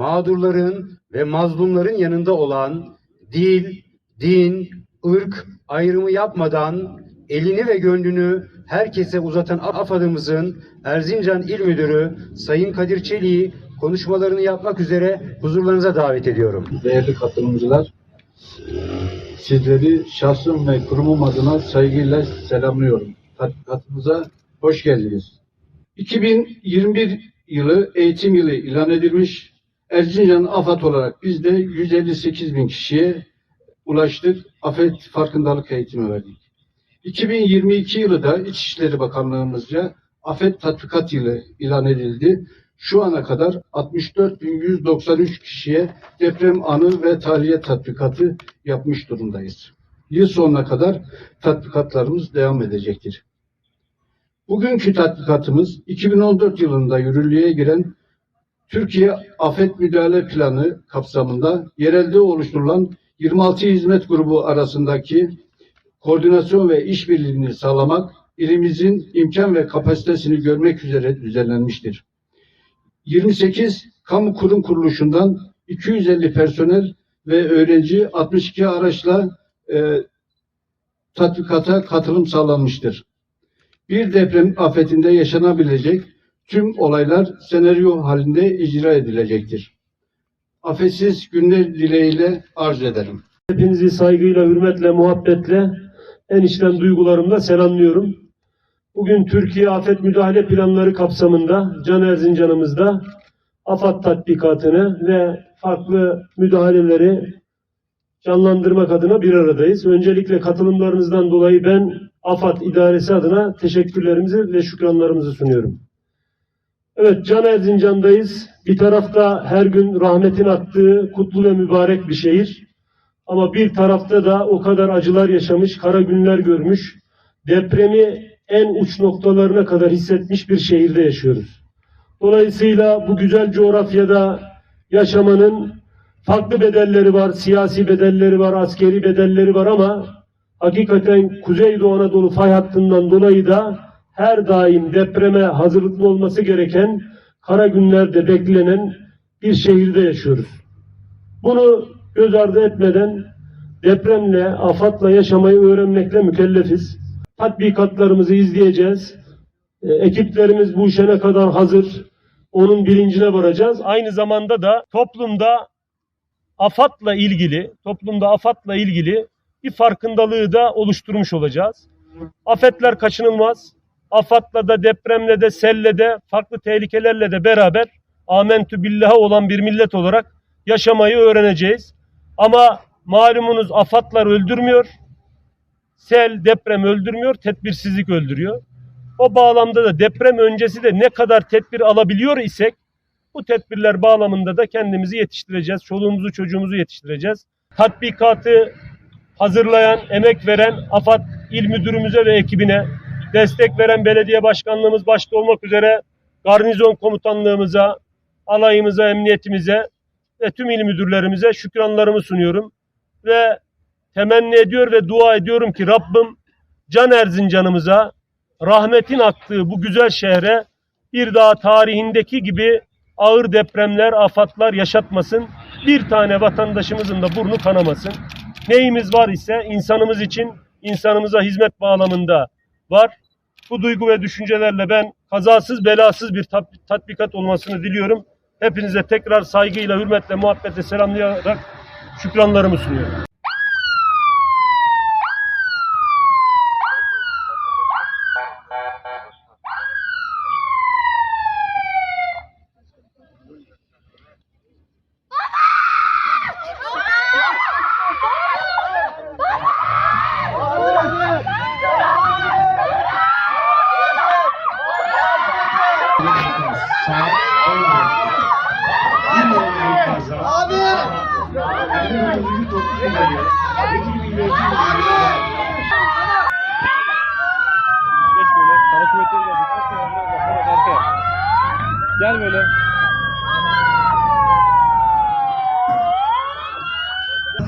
mağdurların ve mazlumların yanında olan, dil, din, ırk ayrımı yapmadan elini ve gönlünü herkese uzatan AFAD'ımızın Erzincan İl Müdürü Sayın Kadir Çelik'i konuşmalarını yapmak üzere huzurlarınıza davet ediyorum. değerli katılımcılar, sizleri şahsım ve kurumum adına saygıyla selamlıyorum. Tatbikatımıza hoş geldiniz. 2021 yılı eğitim yılı ilan edilmiş. Erzincan AFAD olarak biz de 158 bin kişiye ulaştık. Afet farkındalık eğitimi verdik. 2022 yılı da İçişleri Bakanlığımızca afet tatbikat yılı ilan edildi. Şu ana kadar 64.193 kişiye deprem anı ve tahliye tatbikatı yapmış durumdayız. Yıl sonuna kadar tatbikatlarımız devam edecektir. Bugünkü tatbikatımız 2014 yılında yürürlüğe giren Türkiye Afet Müdahale Planı kapsamında yerelde oluşturulan 26 hizmet grubu arasındaki koordinasyon ve işbirliğini sağlamak ilimizin imkan ve kapasitesini görmek üzere düzenlenmiştir. 28 kamu kurum kuruluşundan 250 personel ve öğrenci 62 araçla e, tatbikata katılım sağlanmıştır. Bir deprem afetinde yaşanabilecek tüm olaylar senaryo halinde icra edilecektir. Afetsiz günler dileğiyle arz ederim. Hepinizi saygıyla, hürmetle, muhabbetle en içten duygularımla selamlıyorum. Bugün Türkiye Afet Müdahale Planları kapsamında Can Erzincan'ımızda AFAD tatbikatını ve farklı müdahaleleri canlandırmak adına bir aradayız. Öncelikle katılımlarınızdan dolayı ben AFAD idaresi adına teşekkürlerimizi ve şükranlarımızı sunuyorum. Evet Can Erzincan'dayız. Bir tarafta her gün rahmetin attığı kutlu ve mübarek bir şehir. Ama bir tarafta da o kadar acılar yaşamış, kara günler görmüş, depremi en uç noktalarına kadar hissetmiş bir şehirde yaşıyoruz. Dolayısıyla bu güzel coğrafyada yaşamanın farklı bedelleri var, siyasi bedelleri var, askeri bedelleri var ama hakikaten Kuzeydoğu Anadolu fay hattından dolayı da her daim depreme hazırlıklı olması gereken kara günlerde beklenen bir şehirde yaşıyoruz. Bunu göz ardı etmeden depremle, afatla yaşamayı öğrenmekle mükellefiz. Tatbikatlarımızı izleyeceğiz. E, ekiplerimiz bu işe ne kadar hazır, onun bilincine varacağız. Aynı zamanda da toplumda afatla ilgili, toplumda afatla ilgili bir farkındalığı da oluşturmuş olacağız. Afetler kaçınılmaz. Afatla da, depremle de, selle de, farklı tehlikelerle de beraber amentü billaha olan bir millet olarak yaşamayı öğreneceğiz. Ama malumunuz afatlar öldürmüyor. Sel, deprem öldürmüyor, tedbirsizlik öldürüyor. O bağlamda da deprem öncesi de ne kadar tedbir alabiliyor isek bu tedbirler bağlamında da kendimizi yetiştireceğiz. Çoluğumuzu çocuğumuzu yetiştireceğiz. Tatbikatı hazırlayan, emek veren AFAD il müdürümüze ve ekibine, destek veren belediye başkanlığımız başta olmak üzere garnizon komutanlığımıza, alayımıza, emniyetimize ve tüm il müdürlerimize şükranlarımı sunuyorum. Ve temenni ediyor ve dua ediyorum ki Rabbim can Erzincan'ımıza rahmetin aktığı bu güzel şehre bir daha tarihindeki gibi ağır depremler, afatlar yaşatmasın. Bir tane vatandaşımızın da burnu kanamasın. Neyimiz var ise insanımız için insanımıza hizmet bağlamında var. Bu duygu ve düşüncelerle ben kazasız belasız bir tat- tatbikat olmasını diliyorum. Hepinize tekrar saygıyla, hürmetle, muhabbetle selamlayarak şükranlarımı sunuyorum. Geç böyle. Kara kuvvetleri geldi. Bak ya, bak, bak, arkaya. Gel böyle.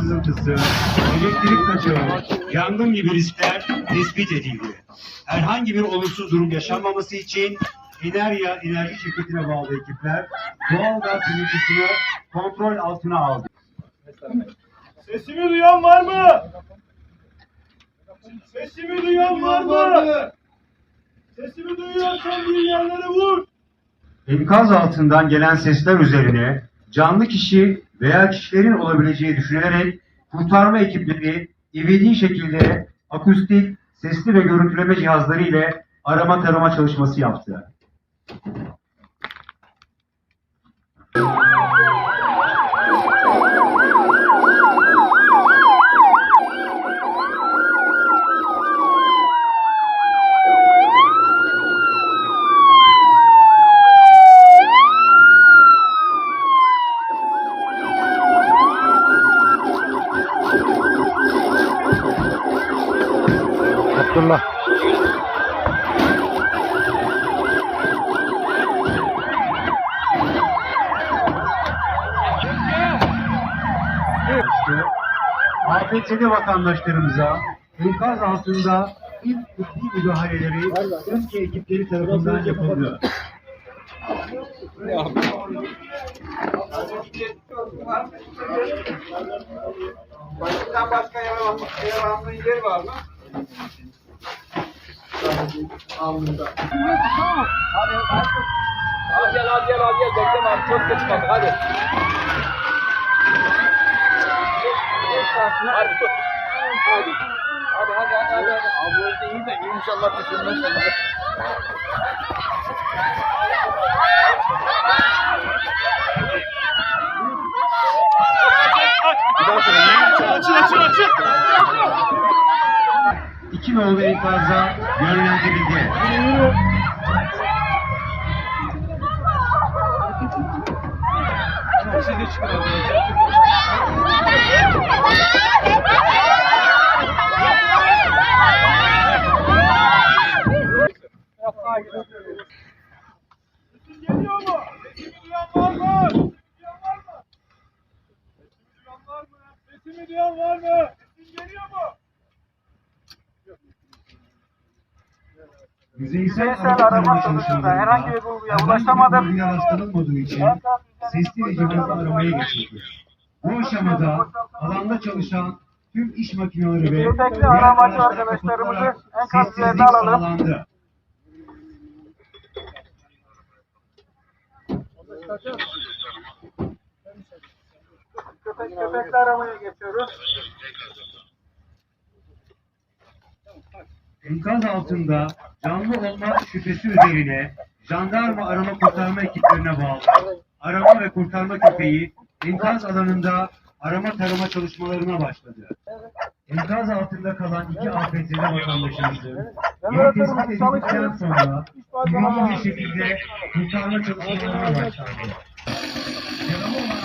sızıntısı, elektrik kaçağı, yangın gibi riskler tespit edildi. Herhangi bir olumsuz durum yaşanmaması için Enerya Enerji Şirketi'ne bağlı ekipler doğalgaz üretisini kontrol altına aldı. Sesimi duyan var mı? Sesimi duyan var mı? Sesimi duyuyorsan bir yerlere vur. Enkaz altından gelen sesler üzerine canlı kişi veya kişilerin olabileceği düşünülerek kurtarma ekipleri ivedi şekilde akustik, sesli ve görüntüleme cihazları ile arama tarama çalışması yaptı. İşte AFS'de vatandaşlarımıza enkaz altında ilk tıbbi müdahaleleri Türkiye ekipleri tarafından yapıldı. Başından başka yaralanma, yer var mı? Alnında. Hadi, hadi. Al gel, al gel, al gel. Bekleme abi, çok geç kaldık, hadi. Hadi tut. Hadi. Hadi, hadi, hadi, hadi. oldu iyi de inşallah düşünmezsen. Açın açın açın. İki nolu enkaza yönlendirildi. Sesim geliyor mu? Sesimi duyan var mı? Duyan var mı? Sesimi duyan var mı? Sesimi duyan var mı? Sesim geliyor mu? Yüzeysel arama sonucunda herhangi bir bulguya ulaşamadım. rastlanılmadığı için sesli ve cihazlı aramaya geçildi. Bu aşamada alanda çalışan tüm iş makineleri ve Yetekli diğer aramacı arkadaşlarımızı enkaz yerine alalım. sağlandı. Köpek, köpekle aramaya geçiyoruz. Enkaz altında canlı olma şüphesi üzerine jandarma arama kurtarma ekiplerine bağlı arama ve kurtarma köpeği enkaz alanında arama tarama çalışmalarına başladı. Enkaz altında kalan iki AFS'li vatandaşımızın yeri tespit edildikten sonra güvenli bir şekilde kurtarma çalışmalarına başlandı. Yaralı olan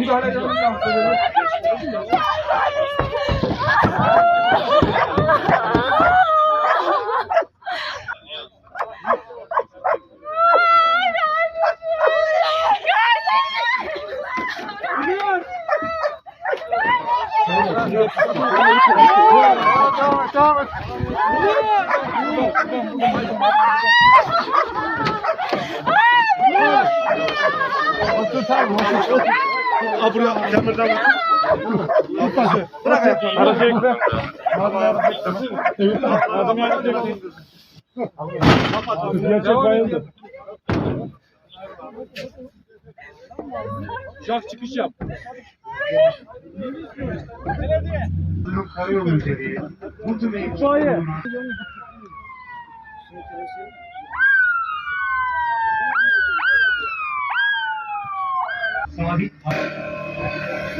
Piyasada müdahale edelim. Devam et, devam Aa buraya demirden. Bırak ayaklarını. Arası ekle. Adam ayakta Gerçek bayıldı. Şaf çıkış yap. Karayolu üzeri. Mutlu Bey. Sabit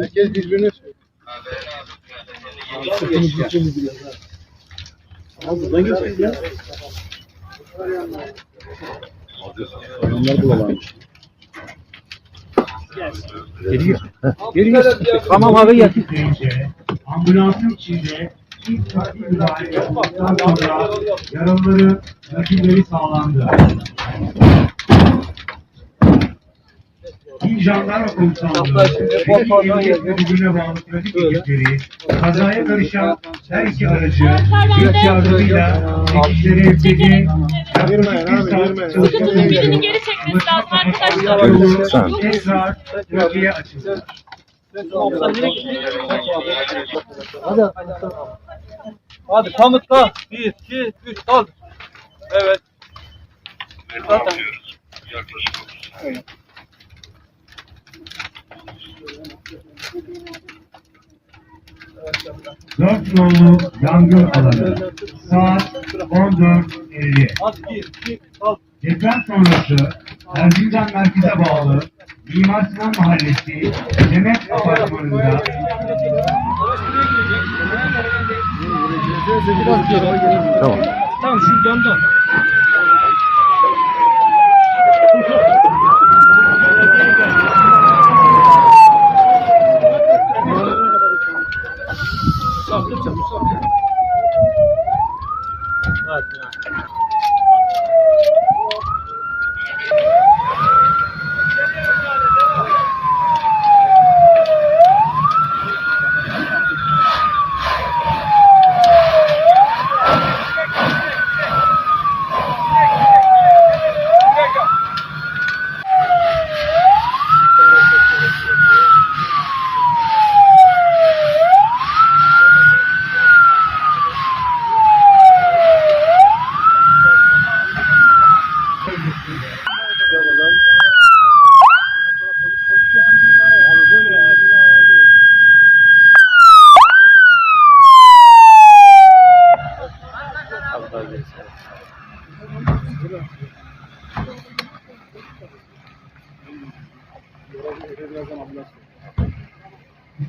Herkes birbirini Tamam abi gel. ambulansın içinde ilk takip müdahale yapıldıktan sonra yaralıları nakilleri sağlandı. Jandarma Komutanlığı Trafik Emniyet Müdürlüğü'ne bağlı trafik ekipleri kazaya karışan her iki aracı güç yardımıyla çekişleri evledi. Yaklaşık bir saat geri çekmesi lazım arkadaşlar. yolu tekrar trafiğe açıldı. Hadi pamukla. Bir, iki, üç, kaldır. Evet. Zaten. Dört yollu yangın alanı. Saat 14.50. Hadi bir, iki, kaldır. Deprem sonrası Erzincan merkeze bağlı Mimar Sinan Mahallesi Demet Apartmanı'nda Tamam şu yandan.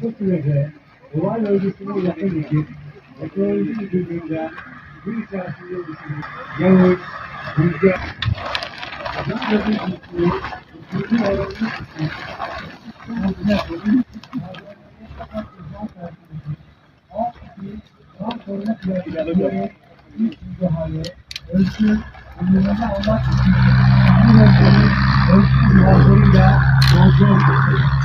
Bu sürede olay bölgesine yakın ekip meteoroloji müdürlüğünden gün içerisinde düşünüp yağış, rüzgar, adam gazetesi, bütün oranını tutup koordinatörün daha sonra planlayarak ilk müdahale, ölçü, uygulama olmak üzere bu bölgenin ölçü cihazlarıyla kontrol edildi.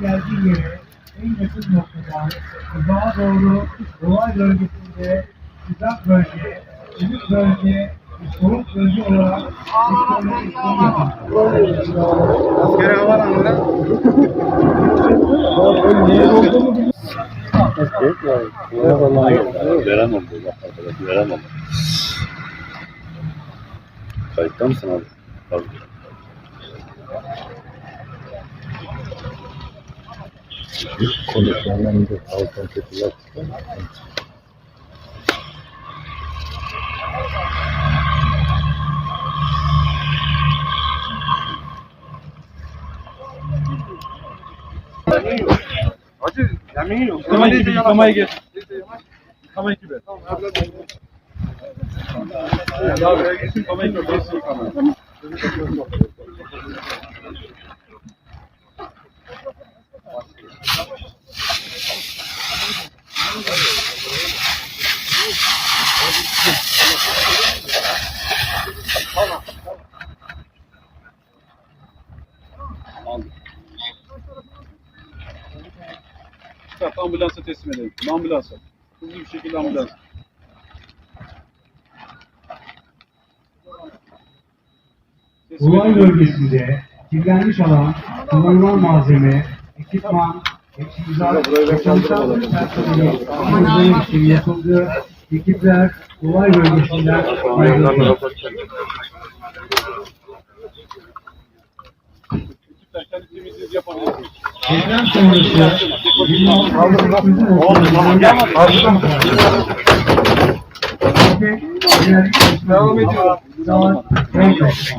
Geldiği yere en yakın noktadan uzağa doğru olay bölgesinde sıcak bölge, ılık bölge soğuk bölge olarak sektörleri yapıldı. Askeri havalanında Kayıtta mısın abi? Tabii. Konuklarından altın teşekkürler. Yıkamayı getir, yıkamayı getir. Yıkamayı gibi. Ya buraya getir, yıkamayı getir. Getir yıkamayı. Çıkart, ambulansa teslim edelim. Ambulansa. Hızlı bir şekilde ambulans. Olay bölgesinde kirlenmiş olan kullanılan malzeme, ekipman, temizleme işlemi yapıldı. Ekipler olay bölgesinden ayrıldı. Deprem sonrası Devam ediyor. Saat 15.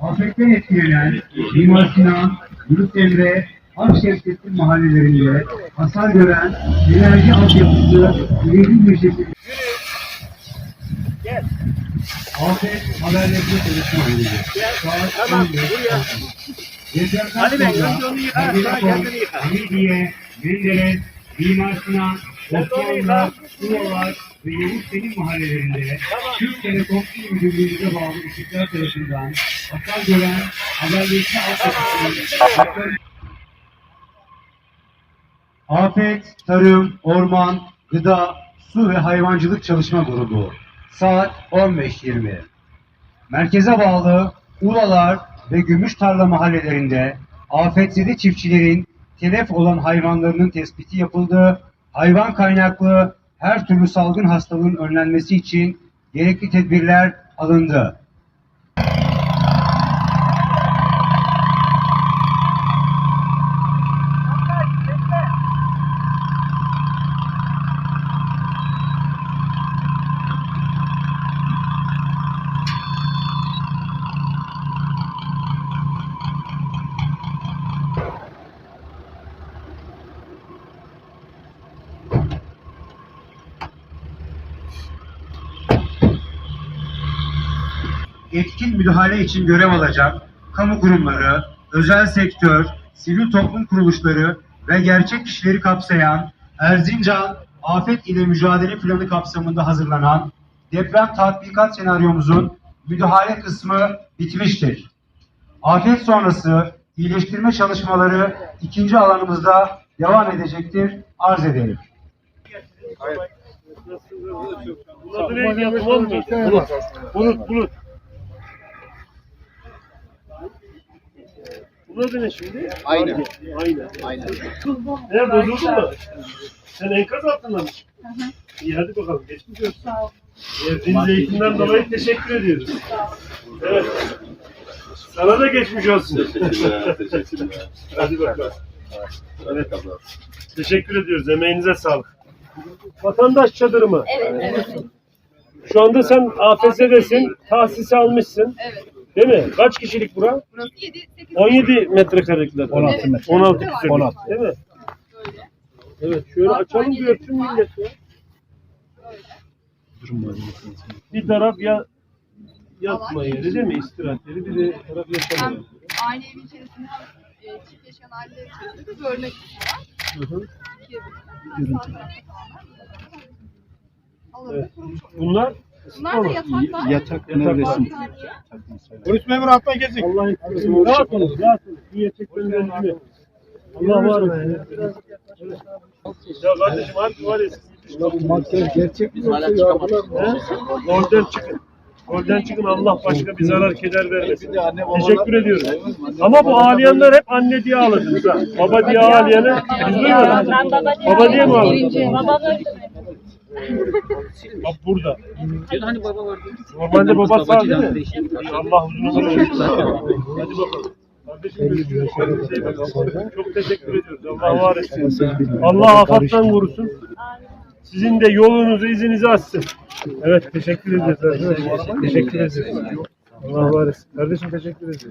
Afetten etkilenen Mimar Sinan, Yunus Emre, Akşehir mahallelerinde hasar gören enerji altyapısı üretim bir şekilde Afet haberlerinde çalışma yürüyor. Saat 15. Depremden sonra Ergenekon, Hamidiye, Menderes, Mimar Sinan, Osmanlı, Uvalar ve Yavuz Selim mahallelerinde Türk Telekom İl Müdürlüğü'ne bağlı ekipler tarafından hasar gören haberleşme altyapısının Afet, Tarım, Orman, Gıda, Su ve Hayvancılık Çalışma Grubu. Saat 15.20. Merkeze bağlı Ulalar ve Gümüştarla mahallelerinde afetzede çiftçilerin telef olan hayvanlarının tespiti yapıldı. Hayvan kaynaklı her türlü salgın hastalığın önlenmesi için gerekli tedbirler alındı. Etkin müdahale için görev alacak kamu kurumları, özel sektör, sivil toplum kuruluşları ve gerçek kişileri kapsayan Erzincan Afet ile Mücadele Planı kapsamında hazırlanan deprem tatbikat senaryomuzun müdahale kısmı bitmiştir. Afet sonrası iyileştirme çalışmaları ikinci alanımızda devam edecektir. Arz edelim. Bulut. Bulut, bulut. Ne şimdi? Aynen. Aynen. Aynen. Ne bozuldu mu? Sen enkaz altında mı çıktın? İyi hadi bakalım geçmiş olsun. Verdiğiniz eğitimden dolayı teşekkür ediyoruz. Evet. Sana da geçmiş olsun. Teşekkürler, teşekkürler. Hadi bakalım. Evet. Teşekkür ediyoruz. Emeğinize sağlık. Vatandaş çadırı mı? Evet, evet. Şu anda sen AFS'desin. Tahsisi almışsın. Evet. Değil mi? Kaç kişilik bura? Burası 7, 8 17 metrekarelikler. 16 metre. 16 Evet. küsur. 16. Değil mi? Evet. Şöyle açalım görsün millet ya. Bir taraf ya yatma yeri değil mi? İstirahat yeri. Bir de taraf yaşama Hem yeri. aile evi içerisinde e, çift yaşayan aileler içerisinde de görmek istiyorlar. Hı hı. Evet. Bunlar Bunlar da yataklar. yatak nevresim. Polis memuru alttan gelecek. Allah etsin. Rahat olun. Rahat olun. Niye çekmeniz önemli. Allah var be. Ya kardeşim harbi var ya siz gerçek Biz hala çıkamadık. Golden çıkın. Golden çıkın Allah başka bir zarar keder vermesin. Teşekkür ediyoruz. Ama bu ağlayanlar hep anne diye ağladınız ha. Baba diye ağlayanı biz duymadık. Baba diye Baba diye mi ağladın? Babam öldü? Bak burada. Hani baba vardı. Normalde baba sağ değil mi? Allah uzun versin. Hadi bakalım. Kardeşim. Çok teşekkür ediyoruz. Allah var etsin. Allah afattan korusun. Sizin de yolunuzu, izinizi açsın. Evet, teşekkür ederiz. arkadaşlar. Teşekkür ederiz. Allah var etsin. Kardeşim teşekkür ederiz.